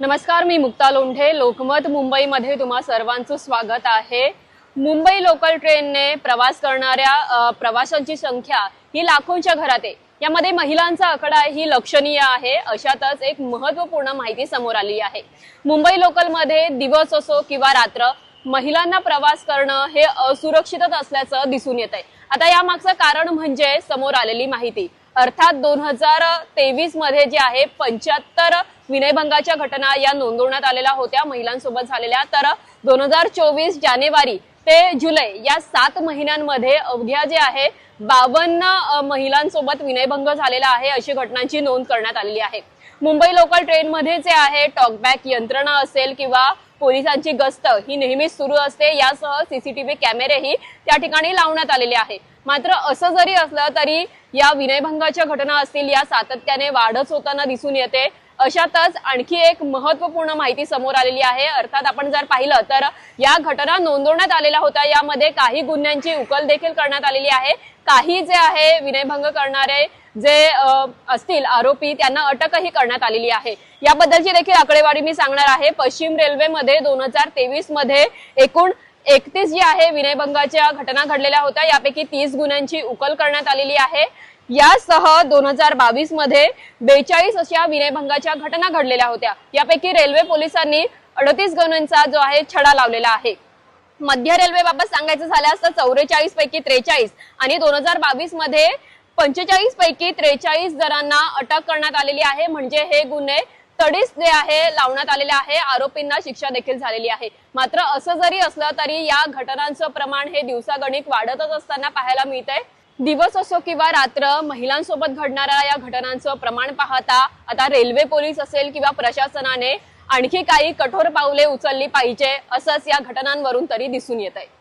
नमस्कार मी मुक्ता लोंढे. लोकमत मुंबईमध्ये तुम्हा सर्वांचं स्वागत आहे. मुंबई लोकल ट्रेनने प्रवास करणाऱ्या प्रवाशांची संख्या ही लाखोंच्या घरात. आहे यामध्ये महिलांचा आकडा ही लक्षणीय आहे. अशातच एक महत्त्वपूर्ण माहिती समोर आली आहे. मुंबई लोकलमध्ये दिवस असो किंवा रात्र महिलांना प्रवास करणं हे असुरक्षितच असल्याचं दिसून येत आहे आता यामागचं कारण म्हणजे समोर आलेली माहिती. अर्थात दोन हजार तेवीसमध्ये जे आहे पंच्याहत्तर विनयभंगाच्या घटना या नोंदवण्यात आलेल्या होत्या महिलांसोबत झालेल्या. तर दोन हजार चोवीस जानेवारी ते जुलै या सात महिन्यांमध्ये अवघ्या जे आहे बावन्न महिलांसोबत विनयभंग झालेला आहे अशी घटनांची नोंद करण्यात आलेली आहे. मुंबई लोकल ट्रेनमध्ये जे आहे टॉकबॅक यंत्रणा असेल किंवा पोलिसांची गस्त ही नेहमीच सुरू असते. यासह सीसीटीव्ही कॅमेरेही त्या ठिकाणी लावण्यात आलेले आहे. मात्र असं जरी असलं तरी या विनयभंगाच्या घटना असतील या सातत्याने वाढच होताना दिसून येते. अशातच आणखी एक महत्त्वपूर्ण माहिती समोर आलेली आहे. अर्थात आपण जर पाहिलं तर या घटना नोंदवण्यात आलेल्या होत्या. यामध्ये काही गुन्ह्यांची उकल देखील करण्यात आलेली आहे. काही जे आहे विनयभंग करणारे जे असतील आरोपी त्यांना अटकही करण्यात आलेली आहे. याबद्दलची देखील आकडेवारी मी सांगणार आहे. पश्चिम रेल्वेमध्ये दोन हजार तेवीसमध्ये एकूण एकतीस जी आहे विनयभंगाच्या घटना घडलेल्या होत्या. यापैकी तीस गुन्ह्यांची उकल करण्यात आलेली आहे. यासह दोन हजार बावीसमध्ये बेचाळीस अशा विनयभंगाच्या घटना घडलेल्या होत्या. यापैकी रेल्वे पोलिसांनी अडतीस गुन्ह्यांचा जो आहे छडा लावलेला आहे. मध्य रेल्वे बाबत सांगायचं झाल्यास तर चौवेचाळीस पैकी त्रेचाळीस आणि दोन हजार बावीसमध्ये पंचेचाळीस पैकी त्रेचाळीस जणांना अटक करण्यात आलेली आहे. म्हणजे हे गुन्हे तडीस जे आहे लावण्यात आलेले आहे. आरोपींना शिक्षा देखील झालेली आहे. मात्र असं जरी असलं तरी या घटनांचं प्रमाण हे दिवसागणिक वाढतच असताना पाहायला मिळतंय. दिवस असो किंवा रात्र महिलांसोबत घडणाऱ्या या घटनांचं प्रमाण पाहता आता रेल्वे पोलीस असेल किंवा प्रशासनाने आणखी काही कठोर पावले उचलली पाहिजे असंच या घटनांवरून तरी दिसून येत आहे